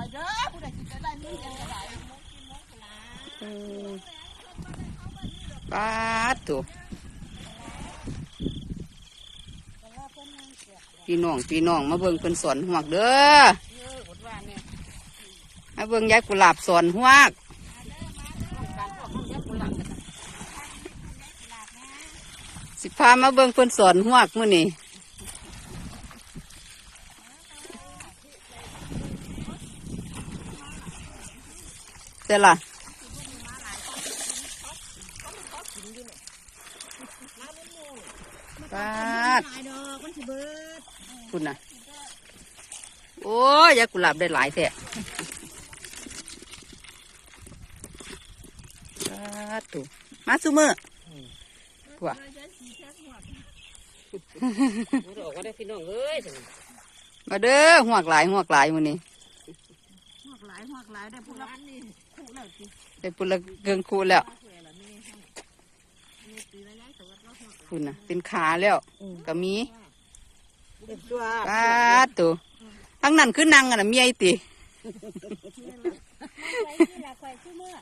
ไปเด้อผู้ใดสิจะได้มีเงินก็ได้เออปาดตัว พี่น้องพี่น้องมาเบิ่งเพิ่นสอนหวกเด้อมาเบิ่งยายกุหลาบสอนหวกสิพามาเบิ่งเพิ่นสอนหวกมื้อนี้ เสร็จละปาดหลายดอกมันสิเบิดคุณน่ะโอ้ยยากุหลาบได้หลายแท้ปาดตุมาซุมือว่ามันออกก็ได้พี่น้องเอ้ยมาเด้อหวกหลายหวกหลายมื้อนี้หอกหลายหอกหลายได้พวกเรานี่คู่แล้วสิได้ปุละเกิงคูแล้วแก่ละนี่นี่ปีละย้ายสวัสดิ์เราหอกคุณน่ะ เป็นขาแล้วก็มีเด็กตัวปาดตุทั้งนั้นคือนั่งอะน่ะเมียติไว้ที่ละไข่ชื่อเมื่อ